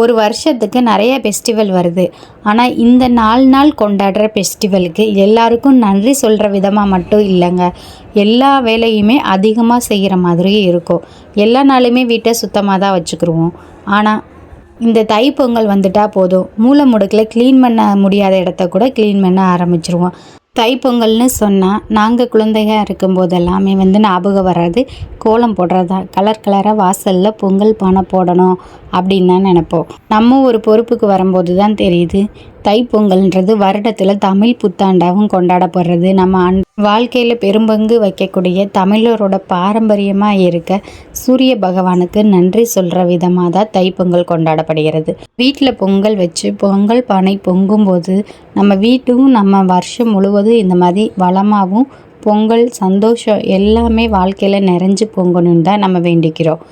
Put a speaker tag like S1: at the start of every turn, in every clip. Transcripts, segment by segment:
S1: ஒரு வருஷத்துக்கு நிறைய ஃபெஸ்டிவல் வருது. ஆனால் இந்த நாலு நாள் கொண்டாடுற ஃபெஸ்டிவலுக்கு எல்லாருக்கும் நன்றி சொல்கிற விதமாக மட்டும் இல்லைங்க. எல்லா வேலையுமே அதிகமாக செய்கிற மாதிரி இருக்கும். எல்லா நாளுமே வீட்டை சுத்தமாக தான் வச்சுக்கிருவோம். ஆனால் இந்த தைப்பொங்கல் வந்துட்டால் போதும். மூளை முடுக்கில் க்ளீன் பண்ண முடியாத இடத்த கூட க்ளீன் பண்ண ஆரம்பிச்சிருவோம். தைப்பொங்கல்னு சொன்னால் நாங்கள் குழந்தையாக இருக்கும்போது எல்லாமே வந்து ஞாபகம் வராது கோலம் போடுறதா கலர் கலராக வாசலில் பொங்கல் பானை போடணும். அப்படின்னு தான் நினப்போம். நம்ம ஒரு பொறுப்புக்கு வரும்போது தான் தெரியுது. தைப்பொங்கல்ன்றது வருடத்தில் தமிழ் புத்தாண்டாகவும் கொண்டாடப்படுறது. நம்ம அன் வாழ்க்கையில் பெரும்பங்கு வைக்கக்கூடிய தமிழரோட பாரம்பரியமாக இருக்க சூரிய பகவானுக்கு நன்றி சொல்கிற விதமாக தான் தைப்பொங்கல் கொண்டாடப்படுகிறது. வீட்டில் பொங்கல் வச்சு பொங்கல் பானை பொங்கும்போது நம்ம வீட்டும் நம்ம வருஷம் முழுவதும் இந்த மாதிரி வளமாகவும் பொங்கல் சந்தோஷம் எல்லாமே வாழ்க்கையில் நிறைஞ்சு பொங்கணுன்னு தான் நம்ம வேண்டிக்கிறோம்.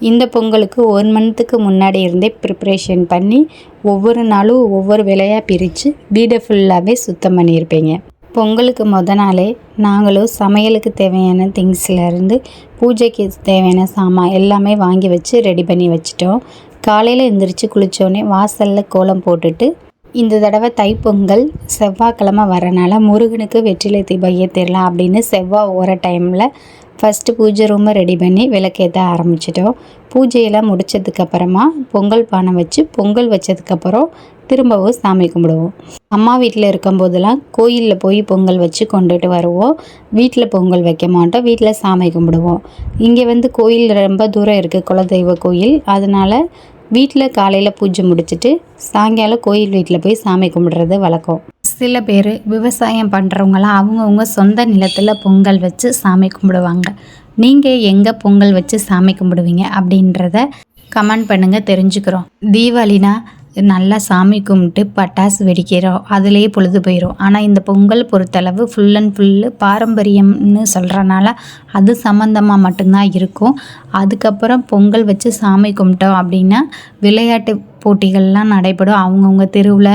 S1: இந்த பொங்கலுக்கு ஒன் மந்த்துக்கு முன்னாடி இருந்தே ப்ரிப்ரேஷன் பண்ணி ஒவ்வொரு நாளும் ஒவ்வொரு வேலையாக பிரித்து வீடை ஃபுல்லாகவே சுத்தம் பண்ணியிருப்பீங்க. பொங்கலுக்கு மொதல் நாளே நாங்களும் சமையலுக்கு தேவையான திங்ஸ்லேருந்து பூஜைக்கு தேவையான சாமான் எல்லாமே வாங்கி வச்சு ரெடி பண்ணி வச்சிட்டோம். காலையில் எழுந்திரிச்சு குளித்தோடனே வாசலில் கோலம் போட்டுட்டு இந்த தடவை தைப்பொங்கல் செவ்வாய்க்கிழமை வரனால முருகனுக்கு வெற்றிலை தீபம் ஏற்றிடலாம் அப்படின்னு செவ்வாய் ஓர டைமில் ஃபஸ்ட்டு பூஜை ரூமை ரெடி பண்ணி விளக்கேற்ற ஆரம்பிச்சிட்டோம். பூஜையெல்லாம் முடிச்சதுக்கப்புறமா பொங்கல் பானை வச்சு பொங்கல் வச்சதுக்கப்புறம் திரும்பவும் சாமி கும்பிடுவோம். அம்மா வீட்டில் இருக்கும்போதெல்லாம் கோயிலில் போய் பொங்கல் வச்சு கொண்டுட்டு வருவோம். வீட்டில் பொங்கல் வைக்க மாட்டோம். வீட்டில் சாமி கும்பிடுவோம். இங்கே வந்து கோயில் ரொம்ப தூரம் இருக்குது குலதெய்வ கோயில். அதனால் வீட்டில் காலையில் பூஜை முடிச்சுட்டு சாயங்காலம் கோயில் வீட்டில் போய் சாமி கும்பிடுறது வழக்கம். சில பேர் விவசாயம் பண்ணுறவங்களாம் அவங்கவுங்க சொந்த நிலத்தில் பொங்கல் வச்சு சாமி கும்பிடுவாங்க. நீங்கள் எங்கே பொங்கல் வச்சு சாமி கும்பிடுவீங்க அப்படின்றத கமெண்ட் பண்ணுங்கள் தெரிஞ்சுக்கிறோம். தீபாவளினா நல்லா சாமி கும்பிட்டு பட்டாசு வெடிக்கிறோம். அதுலேயே பொழுது போயிடும் ஆனால் இந்த பொங்கல் பொறுத்தளவு ஃபுல் அண்ட் ஃபுல்லு பாரம்பரியம்னு சொல்கிறனால அது சம்மந்தமாக மட்டும்தான் இருக்கும். அதுக்கப்புறம் பொங்கல் வச்சு சாமி கும்பிட்டோம் அப்படின்னா விளையாட்டு போட்டிகள்லாம் நடைபெறும். அவங்கவுங்க தெருவில்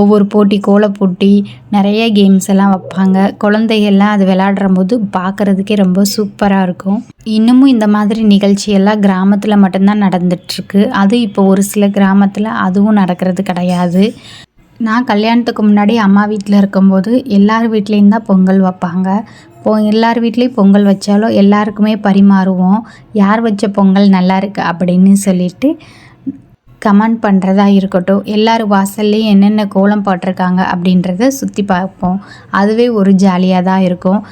S1: ஒவ்வொரு போட்டி கோலப் போட்டி நிறைய கேம்ஸ் எல்லாம் வைப்பாங்க. குழந்தைகள்லாம் அது விளையாடுற போது பார்க்குறதுக்கே ரொம்ப சூப்பராக இருக்கும். இன்னமும் இந்த மாதிரி நிகழ்ச்சியெல்லாம் கிராமத்தில் மட்டும்தான் நடந்துட்டுருக்கு. அது இப்போ ஒரு சில கிராமத்தில் அதுவும் நடக்கிறது கிடையாது. நான் கல்யாணத்துக்கு முன்னாடி அம்மா வீட்டில் இருக்கும்போது எல்லார் வீட்லேயும் தான் பொங்கல் வைப்பாங்க. இப்போ எல்லார் வீட்லேயும் பொங்கல் வச்சாலும் எல்லாருக்குமே பரிமாறுவோம். யார் வச்ச பொங்கல் நல்லா இருக்கு அப்படின்னு சொல்லிட்டு கமெண்ட் பண்ணுறதா இருக்கட்டும் எல்லார் வாசல்லையும் என்னென்ன கோலம் போட்டிருக்காங்க அப்படின்றத சுற்றி பார்ப்போம். அதுவே ஒரு ஜாலியாக தான் இருக்கும்.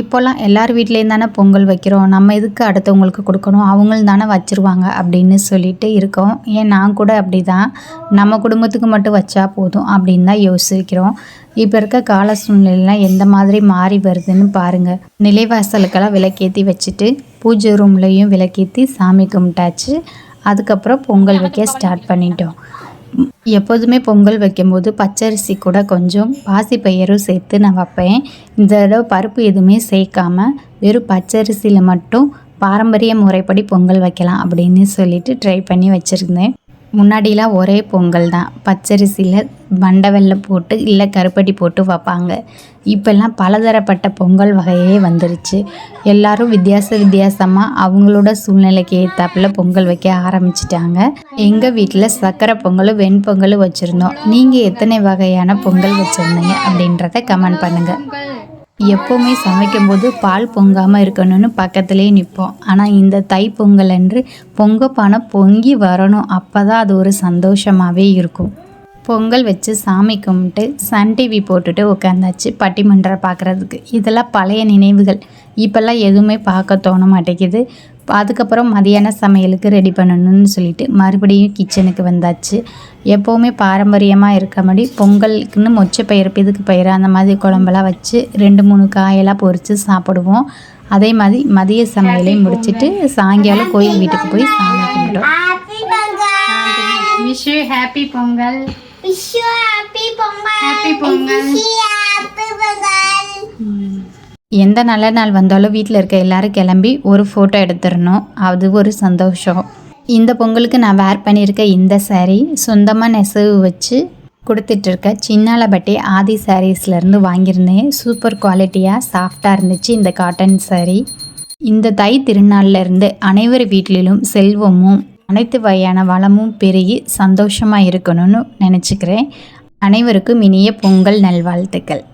S1: இப்போல்லாம் எல்லார் வீட்லேயும் தானே பொங்கல் வைக்கிறோம். நம்ம எதுக்கு அடுத்தவங்களுக்கு கொடுக்கணும்? அவங்களும் தானே வச்சுருவாங்க அப்படின்னு சொல்லிட்டு இருக்கோம். ஏன் நான் கூட அப்படி தான் நம்ம குடும்பத்துக்கு மட்டும் வச்சா போதும் அப்படின்னு தான் யோசிக்கிறோம். இப்போ இருக்க கால சூழ்நிலைலாம் எந்த மாதிரி மாறி வருதுன்னு பாருங்கள் நிலைவாசலுக்கெல்லாம் விளக்கேற்றி வச்சுட்டு பூஜை ரூம்லேயும் விளக்கேற்றி சாமி கும்பிட்டாச்சு. அதுக்கப்புறம் பொங்கல் வைக்க ஸ்டார்ட் பண்ணிட்டோம். எப்போதுமே பொங்கல் வைக்கும்போது பச்சரிசி கூட கொஞ்சம் பாசிப்பயிரும் சேர்த்து நான் வைப்பேன். இந்த தடவை பருப்பு எதுவுமே சேர்க்காமல் வெறும் பச்சரிசியில் மட்டும் பாரம்பரிய முறைப்படி பொங்கல் வைக்கலாம் அப்படின்னு சொல்லிட்டு ட்ரை பண்ணி வச்சுருந்தேன். முன்னாடிலாம் ஒரே பொங்கல் தான். பச்சரிசியில் மண்டை வெல்லம் போட்டு இல்லை கருப்பட்டி போட்டு வைப்பாங்க. இப்போல்லாம் பலதரப்பட்ட பொங்கல் வகையே வந்துருச்சு. எல்லாரும் வித்தியாச வித்தியாசமாக அவங்களோட சூழ்நிலைக்கு ஏற்றாப்புல பொங்கல் வைக்க ஆரம்பிச்சிட்டாங்க. எங்கள் வீட்டில் சக்கரை பொங்கலும் வெண்பொங்கலும் வச்சுருந்தோம். நீங்கள் எத்தனை வகையான பொங்கல் வச்சுருந்தீங்க அப்படின்றத கமெண்ட் பண்ணுங்கள் எப்போவுமே சமைக்கும்போது பால் பொங்காமல் இருக்கணும்னு பக்கத்துலேயே நிற்போம் ஆனால் இந்த தை பொங்கல் அன்று பொங்க பொங்கி வரணும். அப்போ தான் அது ஒரு சந்தோஷமாகவே இருக்கும். பொங்கல் வச்சு சாமி கும்பிட்டு சன் டிவி போட்டுட்டு உட்காந்தாச்சு பட்டிமன்றம் பார்க்குறதுக்கு இதெல்லாம் பழைய நினைவுகள். இப்போல்லாம் எதுவுமே பார்க்க தோண மாட்டேங்குது. அதுக்கப்புறம் மதியான சமையலுக்கு ரெடி பண்ணணும்னு சொல்லிட்டு மறுபடியும் கிச்சனுக்கு வந்தாச்சு. எப்போவுமே பாரம்பரியமாக இருக்க மாதிரி பொங்கலுக்குன்னு மொச்சை பயிர் பிதுக்கு பயிர் அந்த மாதிரி குழம்பெல்லாம் வச்சு ரெண்டு மூணு காயெல்லாம் பொரித்து சாப்பிடுவோம். அதே மாதிரி மதிய சமையலையும் முடிச்சிட்டு சாயங்காலம் கோயில் வீட்டுக்கு போய் சாமி கும்பிட்டோம் happy Pongal.
S2: Wish you happy Pongal!
S1: எந்த நல்ல நாள் வந்தாலும் வீட்டில் இருக்க எல்லாரும் கிளம்பி ஒரு ஃபோட்டோ எடுத்துடணும். அது ஒரு சந்தோஷம். இந்த பொங்கலுக்கு நான் வேர் பண்ணியிருக்க இந்த சாரீ சொந்தமாக நெசவு வச்சு கொடுத்துட்ருக்க சின்னாலப்பட்டி ஆதி சாரீஸ்லேருந்து வாங்கியிருந்தேன். சூப்பர் குவாலிட்டியாக சாஃப்டாக இருந்துச்சு இந்த காட்டன் சாரீ இந்த தை திருநாள்லருந்து அனைவர் வீட்டிலும் செல்வமும் அனைத்து வகையான வளமும் பெருகி சந்தோஷமாக இருக்கணும்னு நினச்சிக்கிறேன். அனைவருக்கும் இனிய பொங்கல் நல்வாழ்த்துக்கள்.